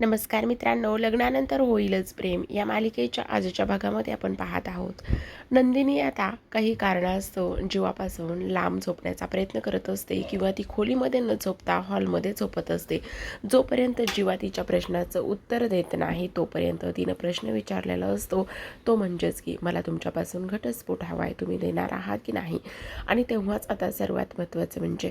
नमस्कार मित्रांनो लग्नानंतर होईलच प्रेम. या मालिकेच्या आजच्या भागामध्ये आपण पाहत आहोत. नंदिनी आता काही कारणास्तव जीवापासून लांब झोपण्याचा प्रयत्न करत असते किंवा ती खोलीमध्ये न झोपता हॉलमध्ये झोपत असते. जोपर्यंत जीवा तिच्या प्रश्नाचं उत्तर देत नाही तोपर्यंत तिनं प्रश्न विचारलेला असतो तो म्हणजेच की मला तुमच्यापासून घटस्फोट हवा आहे तुम्ही देणार आहात की नाही? आणि तेव्हाच आता सर्वात महत्त्वाचं म्हणजे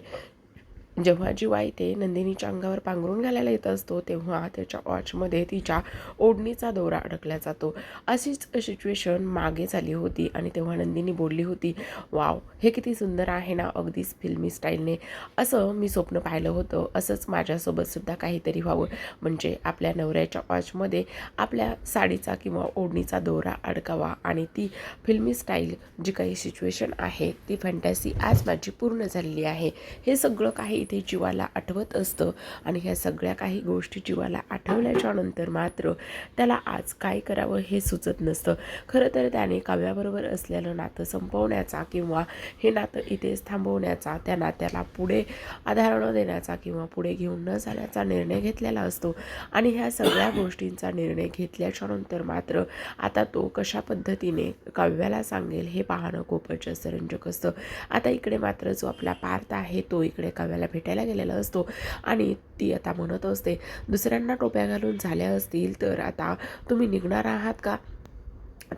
जेव्हा जीवा इथे नंदिनीच्या अंगावर पांघरून घालायला येत असतो तेव्हा त्याच्या वॉचमध्ये तिच्या ओढणीचा दोरा अडकला जातो. अशीच सिच्युएशन मागे झाली होती आणि तेव्हा नंदिनी बोलली होती वाव हे किती सुंदर आहे ना अगदीच फिल्मी स्टाईलने. असं मी स्वप्न पाहिलं होतं. असंच माझ्यासोबतसुद्धा काहीतरी व्हावं. म्हणजे आपल्या नवऱ्याच्या वॉचमध्ये आपल्या साडीचा किंवा ओढणीचा दोरा अडकावा आणि ती फिल्मी स्टाईल जी काही सिच्युएशन आहे ती फॅन्टॅसी आज माझी पूर्ण झालेली आहे. हे सगळं काही ते जीवाला आठवत असतं. आणि ह्या सगळ्या काही गोष्टी जीवाला आठवल्याच्या नंतर मात्र त्याला आज काय करावं हे सुचत नसतं. खरं तर त्याने काव्याबरोबर असलेलं नातं संपवण्याचा किंवा हे नातं इथेच थांबवण्याचा त्या नात्याला पुढे आधार न देण्याचा किंवा पुढे घेऊन न जाण्याचा निर्णय घेतलेला असतो. आणि ह्या सगळ्या गोष्टींचा निर्णय घेतल्याच्या नंतर मात्र आता तो कशा पद्धतीने काव्याला सांगेल हे पाहणं खूपच रंजक असतं. आता इकडे मात्र जो आपला पार्थ आहे तो इकडे काव्याला भेटायला गेलेला असतो. आणि ती आता म्हणत असते दुसऱ्यांना टोप्या घालून झाल्या असतील तर आता तुम्ही निघणार आहात का?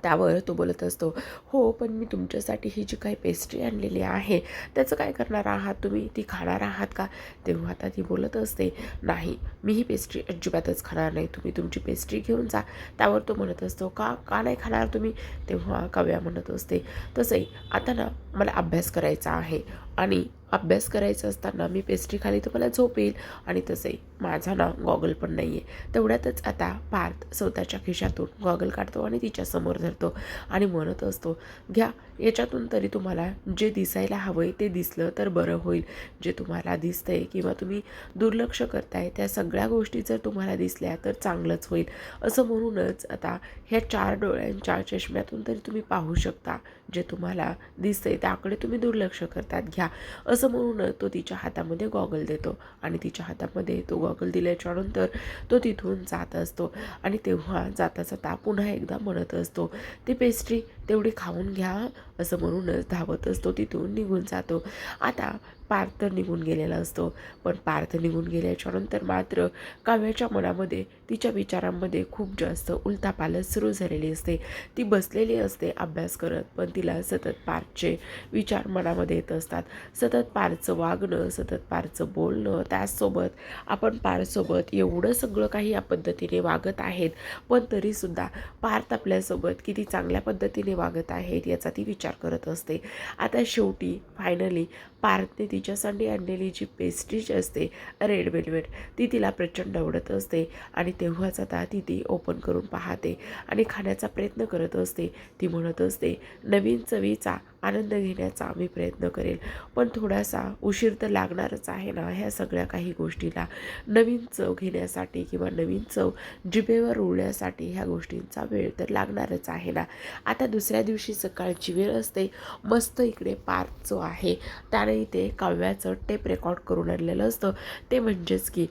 त्यावर तो बोलत असतो हो पण मी तुमच्यासाठी ही जी काही पेस्ट्री आणलेली आहे त्याचं काय करणार आहात तुम्ही? ती खाणार आहात का? तेव्हा आता ती बोलत असते नाही मी ही पेस्ट्री अजिबातच खाणार नाही. तुम्ही तुमची पेस्ट्री घेऊन जा. त्यावर तो म्हणत असतो का का नाही खाणार तुम्ही? तेव्हा काव्या म्हणत असते तसंही आता ना मला अभ्यास करायचा आहे. आणि अभ्यास करायचा असताना मी पेस्ट्री खाली तर मला झोप येईल आणि तसंही. माझा ना गॉगल पण नाही आहे तेवढ्यातच आता पार्थ स्वतःच्या खिशातून गॉगल काढतो आणि तिच्यासमोर धरतो आणि म्हणत असतो घ्या याच्यातून तरी तुम्हाला जे दिसायला हवं आहे ते दिसलं तर बरं होईल. जे तुम्हाला दिसतंय किंवा तुम्ही दुर्लक्ष करताय त्या सगळ्या गोष्टी जर तुम्हाला दिसल्या तर चांगलंच होईल. असं म्हणूनच आता ह्या चार डोळ्यांच्या चष्म्यातून तरी तुम्ही पाहू शकता जे तुम्हाला दिसतंय त्याकडे तुम्ही दुर्लक्ष करतात. घ्या. असं म्हणूनच तो तिच्या हातामध्ये गॉगल देतो आणि तिच्या हातामध्ये तो गॉगल दिल्याच्यानंतर तो तिथून जात असतो. आणि तेव्हा जाता जाता पुन्हा एकदा म्हणत असतो. ती पेस्ट्री तेवढी खाऊन घ्या असं म्हणूनच धावत असतो. तिथून निघून जातो. आता पार्थ निघून गेलेला असतो. पण पार्थ निघून गेल्याच्यानंतर मात्र काव्याच्या मनामध्ये तिच्या विचारांमध्ये खूप जास्त उलथापालथ सुरू झालेली असते. ती बसलेली असते अभ्यास करत पण तिला सतत पार्थचे विचार मनामध्ये येत असतात. सतत पारचं वागणं सतत पारचं बोलणं त्याचसोबत आपण पारसोबत एवढं सगळं काही या पद्धतीने वागत आहेत. पण तरीसुद्धा पार्थ आपल्यासोबत किती चांगल्या पद्धतीने वागत आहेत याचा ती विचार करत असते. आता शेवटी फायनली पार्थने ती तिच्यासाठी आणलेली जी पेस्ट्रीज असते रेड वेल्वेट ती तिला प्रचंड आवडत असते आणि तेव्हाच आता ती ती ओपन करून पाहते आणि खाण्याचा प्रयत्न करत असते. ती म्हणत असते नवीन चवीचा आनंद घेण्याचा आम्ही प्रयत्न करेल. पण थोडासा उशीर तर लागणारच आहे ना ह्या सगळ्या काही गोष्टीला. नवीन चव घेण्यासाठी किंवा नवीन चव जिभेवर उळण्यासाठी ह्या गोष्टींचा वेळ तर लागणारच आहे ना. आता दुसऱ्या दिवशी सकाळची वेळ असते. मस्त इकडे पार्क जो आहे त्याने इथे काव्याचं टेप रेकॉर्ड करून आणलेलं असतं. ते म्हणजेच की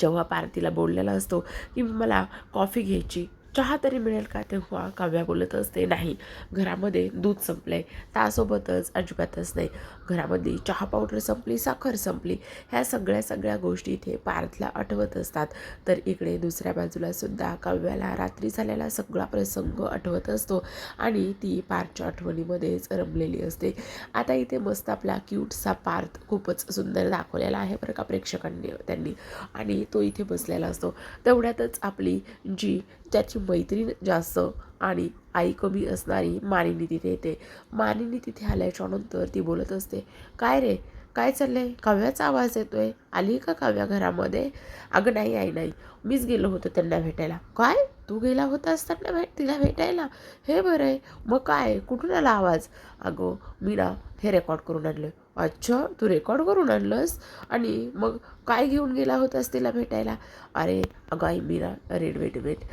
जेव्हा पारतीला बोललेला असतो की मला कॉफी घ्यायची चहा तरी मिळेल का तेव्हा? काव्या बोलत असते नाही घरामध्ये दूध संपलं आहे त्यासोबतच अजिबातच नाही. घरामध्ये चहा पावडर संपली साखर संपली ह्या सगळ्या सगळ्या गोष्टी इथे पार्थला आठवत असतात. तर इकडे दुसऱ्या बाजूला सुद्धा काव्याला रात्री झालेला सगळा प्रसंग आठवत असतो आणि ती पार्थच्या आठवणीमध्येच रमलेली असते. आता इथे मस्त आपला क्यूटसा पार्थ खूपच सुंदर दाखवलेला आहे बरं का प्रेक्षकांनी त्यांनी. आणि तो इथे बसलेला असतो. तेवढ्यातच आपली जी त्याची मैत्रीण जास्त आणि आई कमी असणारी मानिनी तिथे येते. मानिनी तिथे आल्याच्यानंतर ती बोलत असते काय रे? काय चाललंय? काव्याचा आवाज येतोय. आली का काव्या घरामध्ये? अगं नाही आई नाही. मीच गेलो होतो त्यांना भेटायला. काय? तू गेला होतास त्यांना भेट तिला भेटायला? हे बरं आहे. मग काय? कुठून आला आवाज? अगं मी ना हे रेकॉर्ड करून आणलं अच्छा तू रेकॉर्ड करून आणलंस? आणि मग काय घेऊन गेला होतास तिला भेटायला? अरे अगं आई मी ना रेड वेटमेट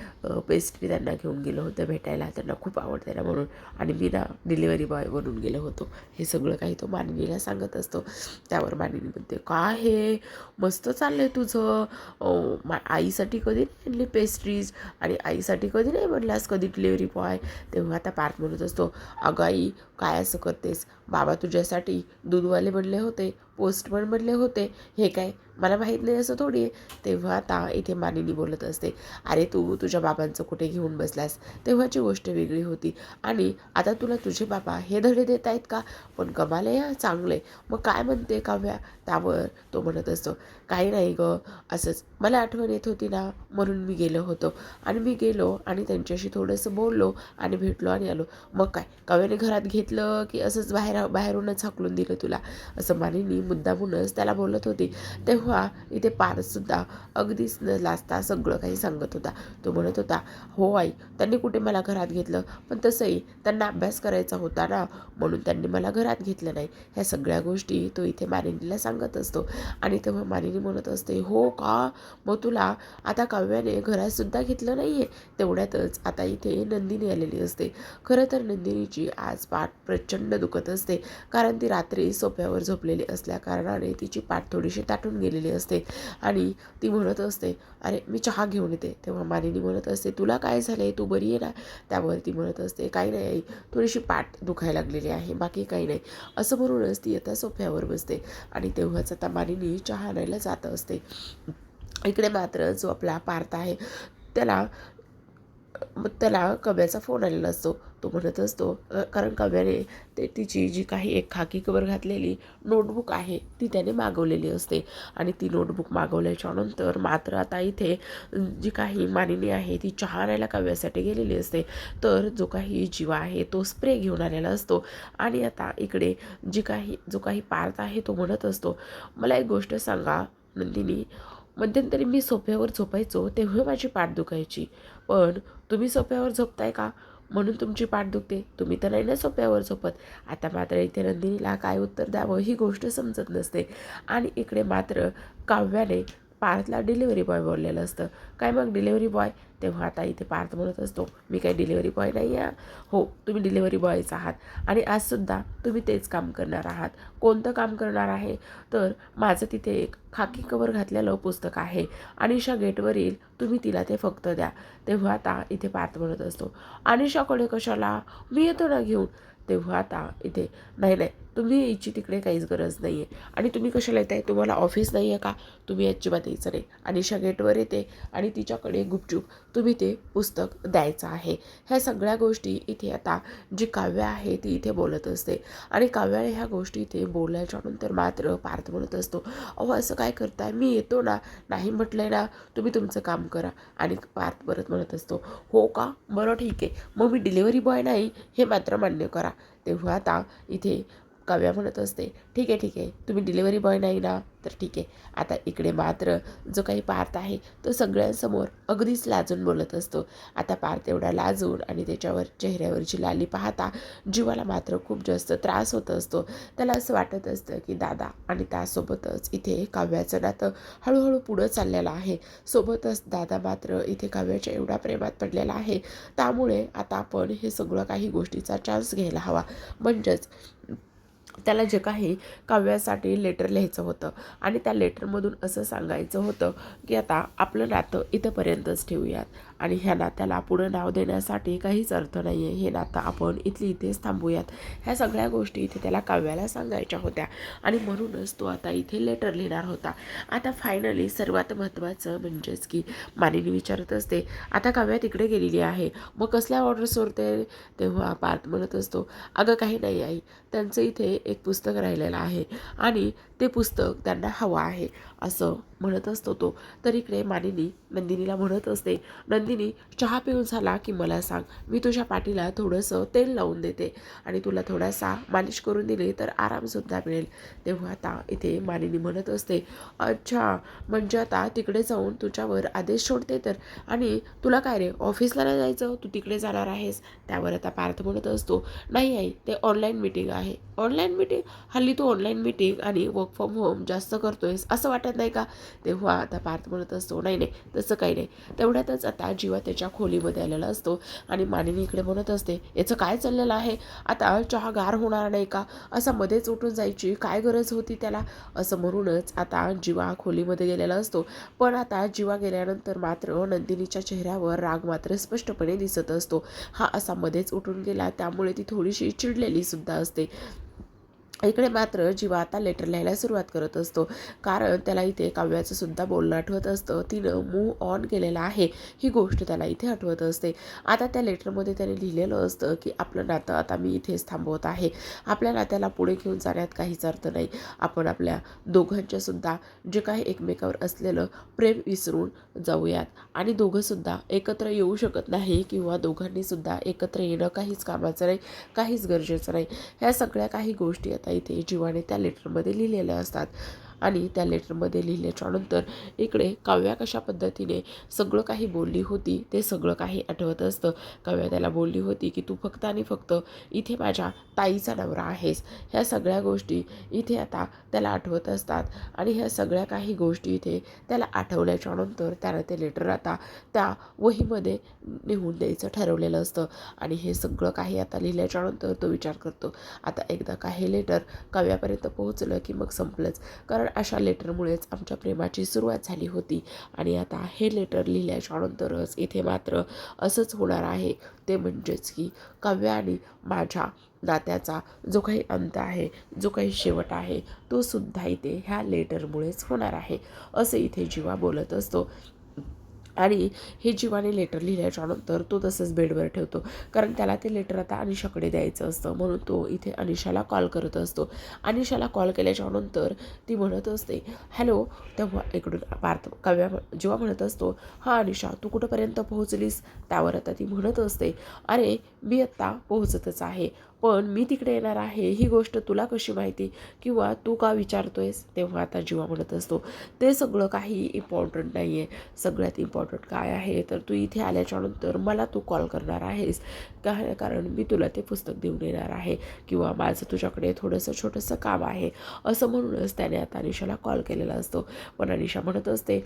पेस्ट्री त्यांना घेऊन गेलो होतं भेटायला. त्यांना खूप आवडते ना म्हणून. आणि मी ना डिलिव्हरी बॉय बनून गेलो होतो. हे सगळं काही तो मानवीला सांगत असतो. त्यावर मानवी म्हणते का हे? मस्त चाललं आहे तुझं मा आईसाठी कधी नाही आणली पेस्ट्रीज आणि आईसाठी कधी नाही म्हणलास कधी डिलिव्हरी बॉय तेव्हा आता पार्थ म्हणत असतो अगं आई काय असं करतेस? बाबा तुझ्यासाठी दूधवाले बनले होते. पोस्टमन म्हणले होते हे काय मला माहीत नाही असं थोडी आहे. तेव्हा आता इथे मानिनी बोलत असते अरे तू तुझ्या बाबांचं कुठे घेऊन बसलास? तेव्हाची गोष्ट वेगळी होती. आणि आता तुला तुझे बाबा हे धडे देत आहेत का? पण कमाल आहे चांगले मग काय म्हणते काव्या? त्यावर तो म्हणत असतो. काही नाही गं असंच. मला आठवण येत होती ना म्हणून मी गेलो होतो. आणि मी गेलो आणि त्यांच्याशी थोडंसं बोललो आणि भेटलो आणि आलो. मग काय काव्याने घरात घेतलं की असंच बाहेर बाहेरूनच हाकलून दिलं तुला? असं मानिनी मुद्दामूनच त्याला बोलत होती. तेव्हा इथे पारसुद्धा अगदीच न लाजता सगळं काही सांगत होता. तो म्हणत होता हो आई त्यांनी कुठे मला घरात घेतलं? पण तसंही त्यांना अभ्यास करायचा होता ना म्हणून त्यांनी मला घरात घेतलं नाही. ह्या सगळ्या गोष्टी तो इथे मानिनीला सांगत असतो. आणि तेव्हा मानिनी म्हणत असते हो का? मग तुला आता काव्याने घरातसुद्धा घेतलं नाही आहे तेवढ्यातच आता इथे नंदिनी आलेली असते. खरं तर नंदिनीची आज पाठ प्रचंड दुखत असते कारण ती रात्री सोप्यावर झोपलेली असल्या कारणाने तिची पाठ थोडीशी ताटून गेलेली असते. आणि ती म्हणत असते अरे मी चहा घेऊन येते. तेव्हा मानिनी म्हणत असते तुला काय झालं आहे तू बरी आहे ना? त्यावर ती म्हणत असते काही नाही आई थोडीशी पाठ दुखायला लागलेली आहे बाकी काही नाही. असं म्हणूनच ती आता सोफ्यावर बसते. आणि तेव्हाच आता मानिनी चहा आणायला जात असते. इकडे मात्र जो आपला पार्थ आहे त्याला त्याला कव्याचा फोन आलेला असतो. तो म्हणत असतो कारण काव्याने ते तिची जी काही एक खाकी कवर घातलेली नोटबुक आहे ती त्याने मागवलेली असते. आणि ती नोटबुक मागवल्याच्या नंतर मात्र आता इथे जी काही मानिनी आहे ती चहा आणायला काव्यासाठी गेलेली असते. तर जो काही जीवा आहे तो स्प्रे घेऊन आलेला असतो. आणि आता इकडे जी काही जो काही पार्थ आहे तो म्हणत असतो मला एक गोष्ट सांगा नंदिनी. मध्यंतरी मी सोफ्यावर झोपायचो तेव्हा माझी पाठ दुखायची. पण तुम्ही सोफ्यावर झोपताय का? म्हणून तुमची पाठ दुखते. तुम्ही तर नाही ना सोप्यावर झोपत. आता मात्र इथे नंदिनीला काय उत्तर द्यावं ही गोष्ट समजत नसते. आणि इकडे मात्र काव्याने पार्थला डिलिव्हरी बॉय बोललेलं असतं. काय मग डिलिव्हरी बॉय तेव्हा आता इथे पार्थ म्हणत असतो मी काही डिलिव्हरी बॉय नाही आहे. हो तुम्ही डिलिव्हरी बॉयच आहात. आणि आजसुद्धा तुम्ही तेच काम करणार आहात. कोणतं काम करणार आहे? तर माझं तिथे एक खाकी कवर घातलेलं पुस्तक आहे अनिशा गेटवरील तुम्ही तिला ते फक्त द्या. तेव्हा आता इथे पार्थ म्हणत असतो अनिशाकडे कशाला? मी येतो ना घेऊन. तेव्हा आता इथे नाही नाही तुम्ही यायची तिकडे काहीच गरज नाही आहे आणि तुम्ही कशाला येत आहे तुम्हाला ऑफिस नाही आहे का? तुम्ही अजिबात यायचं नाही. अनिशा गेटवर येते आणि तिच्याकडे गुपचूप तुम्ही ते पुस्तक द्यायचं आहे. ह्या सगळ्या गोष्टी इथे आता जी काव्य आहे ती इथे बोलत असते. आणि काव्याने ह्या गोष्टी इथे बोलल्याच्यानंतर मात्र पार्थ म्हणत असतो अहो असं काय करताय? मी येतो ना. नाही म्हटलंय ना तुम्ही तुमचं काम करा. आणि पार्थ परत म्हणत असतो हो का? बरं ठीक आहे. मग मी डिलिव्हरी बॉय नाही. हे मात्र मान्य करा. तेव्हा आता इथे काव्या म्हणत असते ठीक आहे ठीक आहे तुम्ही डिलिव्हरी बॉय नाही ना तर ठीक आहे. आता इकडे मात्र जो काही पार्थ आहे तो सगळ्यांसमोर अगदीच लाजून बोलत असतो. आता पार्थ एवढा लाजून आणि त्याच्यावर चेहऱ्यावरची लाली पाहता जीवाला मात्र खूप जास्त त्रास होत असतो. त्याला असं वाटत असतं की दादा आणि त्यासोबतच इथे काव्याचं नातं हळूहळू पुढं चाललेलं आहे. सोबतच दादा मात्र इथे काव्याच्या एवढा प्रेमात पडलेला आहे. त्यामुळे आता आपण हे सगळं काही गोष्टीचा चान्स घ्यायला हवा. म्हणजेच त्याला जे काही काव्यासाठी लेटर लिहायचं होतं आणि त्या लेटरमधून असं सांगायचं होतं की आता आपलं नातं इथंपर्यंतच ठेवूयात. आणि ह्या नात्याला पुढं नाव देण्यासाठी काहीच अर्थ नाही आहे हे नातं आपण इथली इथेच थांबूयात. ह्या सगळ्या गोष्टी इथे त्याला काव्याला सांगायच्या होत्या. आणि म्हणूनच तो आता इथे लेटर लिहिणार होता. आता फायनली सर्वात महत्त्वाचं म्हणजेच की मानिनी विचारत असते आता काव्या तिकडे गेलेली आहे. मग कसल्या ऑर्डर्स सोडते? तेव्हा पार्थ म्हणत असतो अगं काही नाही आई. त्यांचं इथे एक पुस्तक राहिलेलं आहे. आणि ते पुस्तक त्यांना हवं आहे असं म्हणत असतो तो. तर इकडे मानिनी नंदिनीला म्हणत असते नंदिनी चहा पिऊन झाला की मला सांग मी तुझ्या पाठीला थोडंसं तेल लावून देते आणि तुला थोडासा मालिश करून दिली तर आरामसुद्धा मिळेल. तेव्हा आता इथे मानिनी म्हणत असते अच्छा म्हणजे आता तिकडे जाऊन तुझ्यावर आदेश सोडते तर? आणि तुला काय रे ऑफिसला नाही जायचं? तू तिकडे जाणार आहेस? त्यावर आता पार्थ म्हणत असतो नाही आई ते ऑनलाईन मिटिंग आहे. Online meeting? हल्ली तू ऑनलाईन मिटिंग आणि वर्क वर्क फ्रॉम होम जास्त करतो आहेस असं वाटत नाही का? तेव्हा आता पार्थ म्हणत असतो नाही नाही तसं काही नाही. तेवढ्यातच आता जीवा त्याच्या खोलीमध्ये आलेला असतो आणि मानिनी इकडे म्हणत असते याचं काय चाललेलं आहे? आता चहा गार होणार नाही का? असा मध्येच उठून जायची काय गरज होती त्याला? असं म्हणूनच आता जीवा खोलीमध्ये गेलेला असतो. पण आता जीवा गेल्यानंतर मात्र नंदिनीच्या चेहऱ्यावर राग मात्र स्पष्टपणे दिसत असतो. हा असा मध्येच उठून गेला त्यामुळे ती थोडीशी चिडलेली सुद्धा असते. इकडे मात्र जीवा आता लेटर लिहायला सुरुवात करत असतो. कारण त्याला इथे काव्याचं सुद्धा बोलणं आठवत असतं. तिनं मूव ऑन केलेलं आहे. ही गोष्ट त्याला इथे आठवत असते. आता त्या लेटरमध्ये त्याने लिहिलेलं असतं की आपलं नातं आता मी इथेच थांबवत आहे. आपल्या नात्याला पुढे घेऊन जाण्यात काहीच अर्थ नाही. आपण आपल्या दोघांच्या सुद्धा जे काही एकमेकावर असलेलं प्रेम विसरून जाऊयात. आणि दोघंसुद्धा एकत्र येऊ शकत नाही किंवा दोघांनीसुद्धा एकत्र येणं काहीच कामाचं नाही काहीच गरजेचं नाही. ह्या सगळ्या काही गोष्टी आता इथे जीवाने त्या लेटरमध्ये लिहिलेल्या असतात. आणि त्या लेटरमध्ये लिहिल्याच्यानंतर इकडे काव्या कशा पद्धतीने सगळं काही बोलली होती ते सगळं काही आठवत असतं. काव्या त्याला बोलली होती की तू फक्त आणि फक्त इथे माझ्या ताईचा नवरा आहेस. ह्या सगळ्या गोष्टी इथे आता त्याला आठवत असतात आणि ह्या सगळ्या काही गोष्टी इथे त्याला आठवल्याच्यानंतर त्यानं ते लेटर आता त्या वहीमध्ये लिहून द्यायचं ठरवलेलं असतं आणि हे सगळं काही आता लिहिल्याच्यानंतर तो विचार करतो. आता एकदा का हे लेटर काव्यापर्यंत पोहोचलं की मग संपलंच. कारण अशा लेटरमुळेच आमच्या प्रेमाची सुरुवात झाली होती. आणि आता हे लेटर लिहिल्याच्यानंतरच इथे मात्र असंच होणार आहे. ते म्हणजेच की काव्य आणि माझ्या नात्याचा जो काही अंत आहे जो काही शेवट आहे तो सुद्धा इथे ह्या लेटरमुळेच होणार आहे. असं इथे जीवा बोलत असतो. आणि हे जीवाने लेटर लिहिल्याच्यानंतर तो तसंच बेडवर ठेवतो. कारण त्याला ते लेटर आता अनिशाकडे द्यायचं असतं. म्हणून तो इथे अनिशाला कॉल करत असतो. अनिशाला कॉल केल्याच्यानंतर ती म्हणत असते हॅलो तेव्हा इकडून पार्थ काव्या जेव्हा म्हणत असतो हां अनिशा तू कुठंपर्यंत पोहोचलीस? त्यावर आता ती म्हणत असते अरे मी आत्ता पोहोचतच आहे. पण मी तिकडे येणार आहे ही गोष्ट तुला कशी माहिती? किंवा तू का विचारतोयस? तेव्हा आता जीवा म्हणत असतो. ते सगळं काही इम्पॉर्टंट नाही आहे सगळ्यात इम्पॉर्टंट काय आहे? तर तू इथे आल्याच्यानंतर मला तू कॉल करणार आहेस. काय कारण मी तुला ते पुस्तक देऊन येणार आहे. किंवा माझं तुझ्याकडे थोडंसं छोटंसं काम आहे. असं म्हणूनच त्याने आता अनिशाला कॉल केलेला असतो. पण अनिशा म्हणत असते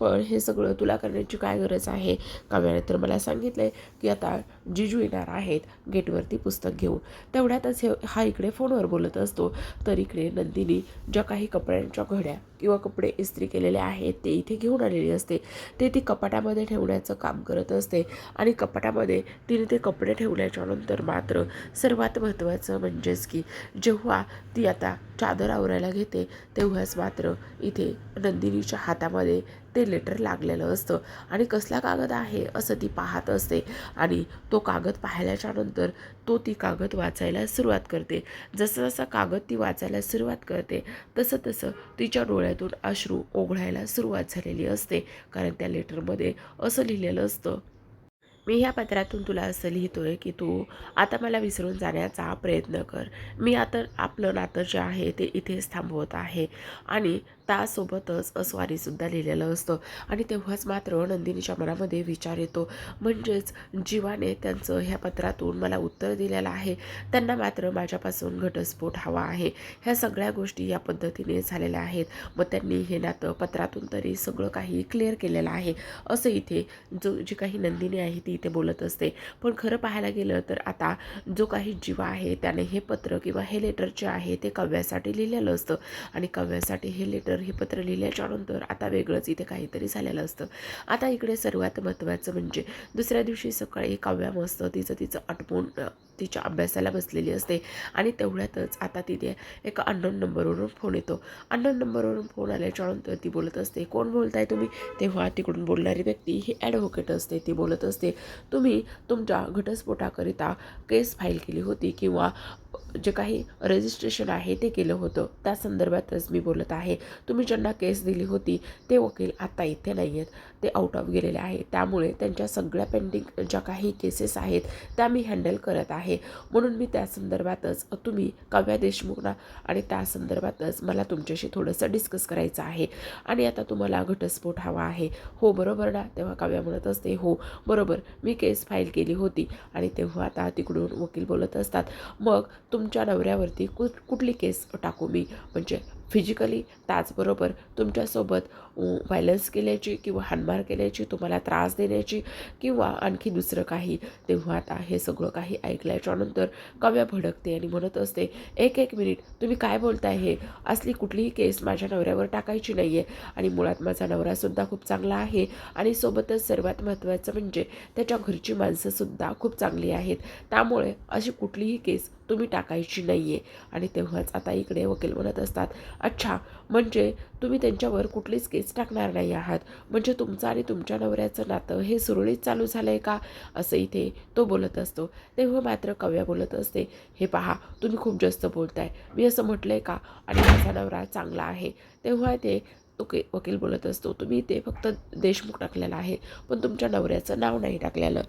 पण हे सगळं तुला करण्याची काय गरज आहे? काव्याने तर मला सांगितलं आहे की आता जिजू येणार आहेत गेटवरती पुस्तक घेऊन. तेवढ्यातच हे हा इकडे फोनवर बोलत असतो. तर इकडे नंदिनी ज्या काही कपड्यांच्या घड्या किंवा कपडे इस्त्री केलेले आहेत ते इथे घेऊन आलेली असते. ते ती कपाटामध्ये ठेवण्याचं काम करत असते आणि कपाटामध्ये तिने ते कपडे ठेवल्याच्या नंतर मात्र सर्वात महत्त्वाचं म्हणजेच की जेव्हा ती आता चादर आवरायला घेते तेव्हाच मात्र इथे नंदिनीच्या हातामध्ये ते लेटर लागलेलं असतं. आणि कसला कागद आहे असं ती पाहत असते. आणि तो कागद पाहिल्याच्या नंतर तो ती कागद वाचायला सुरुवात करते. जसं जसं कागद ती वाचायला सुरुवात करते तसं तसं तिच्या डोळ्यातून अश्रू ओघळायला सुरुवात झालेली असते. कारण त्या लेटरमध्ये असं लिहिलेलं असतं. मी ह्या पत्रातून तुला असं लिहितोय की तू आता मला विसरून जाण्याचा प्रयत्न कर. मी आता आपलं नातं जे आहे ते इथेच थांबवत आहे. आणि त्यासोबतच अस्वारीसुद्धा लिहिलेलं असतं. आणि तेव्हाच मात्र नंदिनीच्या मनामध्ये विचार येतो. म्हणजेच जीवाने त्यांचं ह्या पत्रातून मला उत्तर दिलेलं आहे. त्यांना मात्र माझ्यापासून घटस्फोट हवा आहे. ह्या सगळ्या गोष्टी या पद्धतीने झालेल्या आहेत. मग त्यांनी हे नातं पत्रातून तरी सगळं काही क्लिअर केलेलं आहे. असं इथे जो जी काही नंदिनी आहे ती इथे बोलत असते. पण खरं पाहायला गेलं तर आता जो काही जीवा आहे त्याने हे पत्र किंवा हे लेटर जे आहे ते कव्यासाठी लिहिलेलं असतं. आणि कव्यासाठी हे लेटर हे पत्र लिहिल्याच्यानंतर आता वेगळंच इथे काहीतरी झालेलं असतं. आता इकडे सर्वात महत्त्वाचं म्हणजे दुसऱ्या दिवशी सकाळी काव्या मस्त तिचं तिचं आटपून तिच्या अभ्यासाला बसलेली असते. आणि तेवढ्यातच आता तिथे एका अननोन नंबरवरून फोन येतो. अननोन नंबरवरून फोन आल्याच्यानंतर ती बोलत असते कोण बोलताय तुम्ही? तेव्हा तिकडून बोलणारी व्यक्ती ही ॲडव्होकेट असते. ती बोलत असते तुम्ही तुमच्या घटस्फोटाकरिता केस फाईल केली होती किंवा जे काही रजिस्ट्रेशन आहे ते केलं होतं. त्या संदर्भातच मी बोलत आहे. तुम्ही ज्यांना केस दिली होती ते वकील आता इथे नाही आहेत ते आउट ऑफ गेलेले आहे त्यामुळे त्यांच्या सगळ्या पेंडिंग ज्या काही केसेस आहेत त्या मी हँडल करत आहे. म्हणून मी त्या संदर्भातच तुम्ही काव्या देशमुखना आणि त्या संदर्भातच मला तुमच्याशी थोडंसं डिस्कस करायचं आहे. आणि आता तुम्हाला घटस्फोट हवा आहे. हो बरोबर ना? तेव्हा काव्या म्हणत असते हो बरोबर. मी केस फाईल केली होती आणि तेव्हा आता तिकडून वकील बोलत असतात. मग तुमच्या नवऱ्यावरती कुठ कुठली केस टाकू मी? म्हणजे फिजिकली त्याचबरोबर तुमच्यासोबत व्हायलन्स केल्याची किंवा हानमार केल्याची तुम्हाला त्रास देण्याची किंवा आणखी दुसरं काही तेव्हा आता हे सगळं काही ऐकल्याच्यानंतर कव्या भडकते आणि म्हणत असते एक एक मिनिट तुम्ही काय बोलताय हे? असली कुठलीही केस माझ्या नवऱ्यावर टाकायची नाही आहे आणि मुळात माझा नवरासुद्धा खूप चांगला आहे आणि सोबतच सर्वात महत्त्वाचं म्हणजे त्याच्या घरची माणसंसुद्धा खूप चांगली आहेत. त्यामुळे अशी कुठलीही केस तुम्ही टाकायची नाही आहे आणि तेव्हाच आता इकडे वकील म्हणत असतात अच्छा म्हणजे तुम्ही त्यांच्यावर कुठलीच केस टाकणार नाही आहात. म्हणजे तुमचं आणि तुमच्या नवऱ्याचं नातं हे सुरळीत चालू झालं आहे का? असं इथे तो बोलत असतो. तेव्हा मात्र कव्या बोलत असते हे पहा तुम्ही खूप जास्त बोलताय. मी असं म्हटलं आहे का? आणि माझा नवरा चांगला आहे. तेव्हा ते ओके वकील बोलत असतो तुम्ही ते फक्त देशमुख टाकलेला आहे पण तुमच्या नवऱ्याचं नाव नाही टाकलेलं.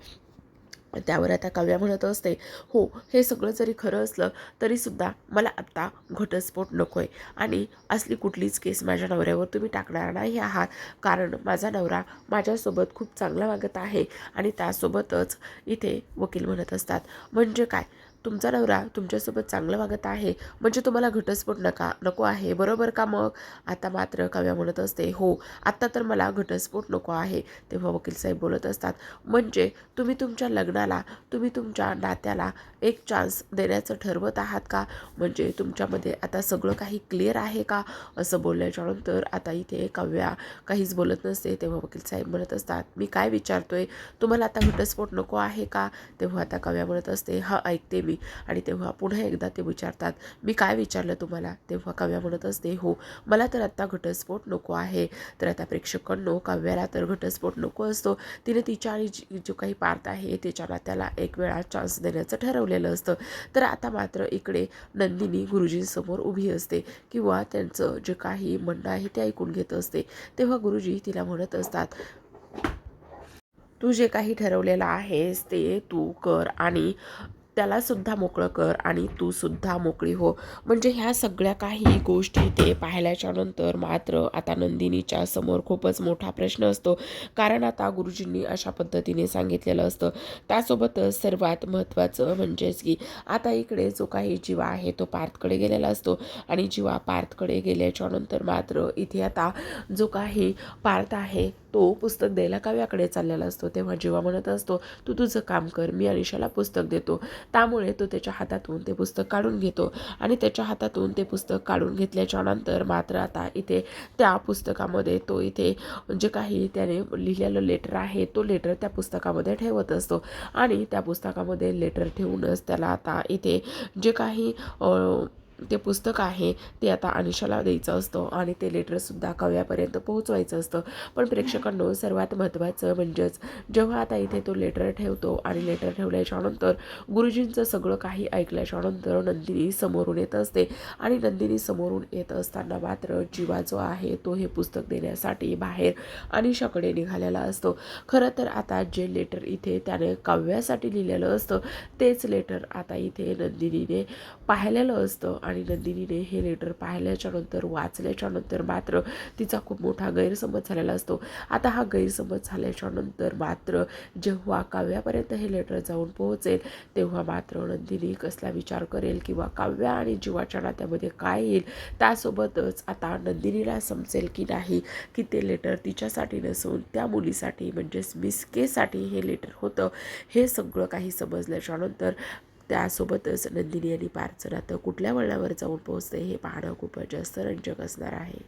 त्यावर आता काव्या म्हणत असते हो हे सगळं जरी खरं असलं तरीसुद्धा मला आत्ता घटस्फोट नको आहे आणि असली कुठलीच केस माझ्या नवऱ्यावर तुम्ही टाकणार नाही आहात. कारण माझा नवरा माझ्यासोबत खूप चांगला वागत आहे आणि त्यासोबतच इथे वकील म्हणत असतात. म्हणजे काय? तुमचा नवरा तुमच्यासोबत चांगलं वागत आहे म्हणजे तुम्हाला घटस्फोट नका नको आहे. बरोबर का मग? आता मात्र काव्या म्हणत असते हो आत्ता तर मला घटस्फोट नको आहे तेव्हा वकील साहेब बोलत असतात. म्हणजे तुम्ही तुमच्या लग्नाला तुम्ही तुमच्या नात्याला एक चान्स देण्याचं ठरवत आहात का? म्हणजे तुमच्यामध्ये आता सगळं काही क्लिअर आहे का? असं बोलल्याच्यानंतर आता इथे काव्या काहीच बोलत नसते तेव्हा वकील साहेब म्हणत असतात मी काय विचारतोय? तुम्हाला आता घटस्फोट नको आहे का? तेव्हा आता काव्या म्हणत असते हा ऐकते मी. आणि तेव्हा पुन्हा एकदा ते विचारतात मी काय विचारलं तुम्हाला? तेव्हा काव्या म्हणत असते हो मला तर आत्ता घटस्फोट नको आहे. तर आता प्रेक्षकांनो काव्याला तर घटस्फोट नको असतो. तिने तिच्या आणि जी जो काही पार्थ आहे त्याच्या नात्याला एक वेळा चान्स देण्याचं ठरवलेलं असतं. तर आता मात्र इकडे नंदिनी गुरुजींसमोर उभी असते किंवा त्यांचं जे काही म्हणणं आहे ते ऐकून घेत असते. तेव्हा गुरुजी तिला म्हणत असतात तू जे काही ठरवलेलं आहेस ते तू कर आणि त्यालासुद्धा मोकळं कर आणि तू सुद्धा मोकळी हो. म्हणजे ह्या सगळ्या काही गोष्टी ते पाहिल्याच्या नंतर मात्र आता नंदिनीच्या समोर खूपच मोठा प्रश्न असतो. कारण आता गुरुजींनी अशा पद्धतीने सांगितलेलं असतं. त्यासोबतच सर्वात महत्त्वाचं म्हणजेच की आता इकडे जो काही जीवा आहे तो पार्थकडे गेलेला असतो. आणि जीवा पार्थकडे गेल्याच्यानंतर मात्र इथे आता जो काही पार्थ आहे तो पुस्तक द्यायला काव्याकडे चाललेला असतो? तेव्हा जीवा म्हणत असतो तू तुझं काम कर मी अनिशाला पुस्तक देतो. त्यामुळे तो त्याच्या हातातून ते पुस्तक काढून घेतो आणि त्याच्या हातातून ते पुस्तक काढून घेतल्याच्या नंतर मात्र आता इथे त्या पुस्तकामध्ये तो इथे जे काही त्याने लिहिलेलं लेटर आहे तो लेटर त्या पुस्तकामध्ये ठेवत असतो आणि त्या पुस्तकामध्ये लेटर ठेवूनच त्याला आता इथे जे काही ते पुस्तक आहे ते आता अनिशाला द्यायचं असतं आणि ते लेटरसुद्धा कव्यापर्यंत पोहोचवायचं असतं. पण प्रेक्षकांनो सर्वात महत्त्वाचं म्हणजेच जेव्हा आता इथे तो लेटर ठेवतो आणि लेटर ठेवल्याच्यानंतर गुरुजींचं सगळं काही ऐकल्याच्यानंतर नंदिनी समोरून येत असते आणि नंदिनी समोरून येत असताना मात्र जीवा जो आहे तो हे पुस्तक देण्यासाठी बाहेर अनिशाकडे निघालेला असतो. खरं तर आता जे लेटर इथे त्याने काव्यासाठी लिहिलेलं असतं तेच लेटर आता इथे नंदिनीने पाहिलेलं असतं आणि नंदिनीने हे लेटर पाहिल्याच्यानंतर वाचल्याच्यानंतर मात्र तिचा खूप मोठा गैरसमज झालेला असतो. आता हा गैरसमज झाल्याच्यानंतर मात्र जेव्हा काव्यापर्यंत हे लेटर जाऊन पोहोचेल तेव्हा मात्र नंदिनी कसला विचार करेल किंवा काव्या आणि जीवाच्या नात्यामध्ये काय येईल त्यासोबतच आता नंदिनीला समजेल की नाही की ते लेटर तिच्यासाठी नसून त्या मुलीसाठी म्हणजेच मिस केसाठी हे लेटर होतं हे सगळं काही समजल्याच्यानंतर त्यासोबतच नंदिनी आणि पार्थचं आता कुठल्या वळणावर जाऊन पोहोचते हे पाहणं खूपच जास्त रंजक असणार आहे.